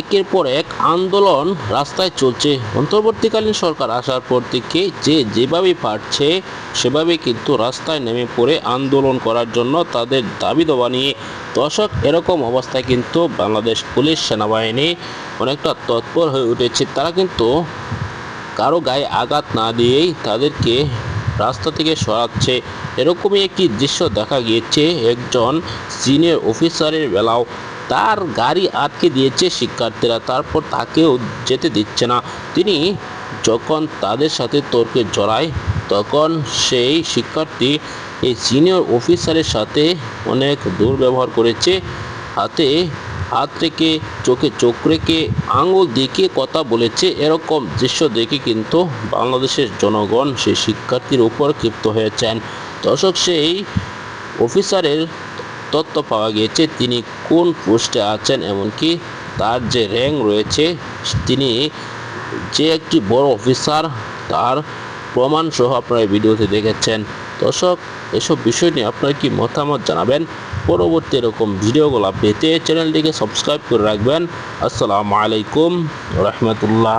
একের পর এক আন্দোলন রাস্তায় চলছে। অন্তর্বর্তীকালীন সরকার আসার পর থেকে যে যেভাবে পারছে, সেভাবে কিন্তু রাস্তায় নেমে পড়ে আন্দোলন করার জন্য তাদের দাবি দাবা নিয়ে দর্শক এরকম অবস্থায় কিন্তু বাংলাদেশ পুলিশ সেনাবাহিনী অনেকটা তৎপর হয়ে উঠেছে। তারা কিন্তু কারও গায়ে আঘাত না দিয়েই তাদেরকে রাস্তা থেকে সরাচ্ছে। এরকমই একটি দৃশ্য দেখা গিয়েছে। একজন সিনিয়র অফিসারের বেলাও তার গাড়ি আটকে দিয়েছে শিক্ষার্থীরা। তারপর তাকেও যেতে দিচ্ছে না। তিনি যখন তাদের সাথে তর্কে জড়ায়, তখন সেই শিক্ষার্থী এই সিনিয়র অফিসারের সাথে অনেক দুর্ব্যবহার করেছে। হাতে হাত রেখে, চোখে চোখ রেখে, আঙুল দেখিয়ে কথা বলেছে। এরকম দৃশ্য দেখে কিন্তু বাংলাদেশের জনগণ সেই শিক্ষার্থীর উপর ক্ষিপ্ত হয়েছেন। দর্শক, সেই অফিসারের তথ্য পাওয়া গিয়েছে, তিনি কোন পোস্টে আছেন এমনকি তার যে র্যাঙ্ক রয়েছে, তিনি যে একটি বড় অফিসার, তার প্রমাণ সহ আপনারা ভিডিওতে দেখেছেন। দর্শক, এসব বিষয় নিয়ে আপনার কি মতামত জানাবেন? পরবর্তী এরকম ভিডিওগুলো পেতে চ্যানেলটিকে সাবস্ক্রাইব করে রাখবেন। আসসালামু আলাইকুম রহমতুল্লাহ।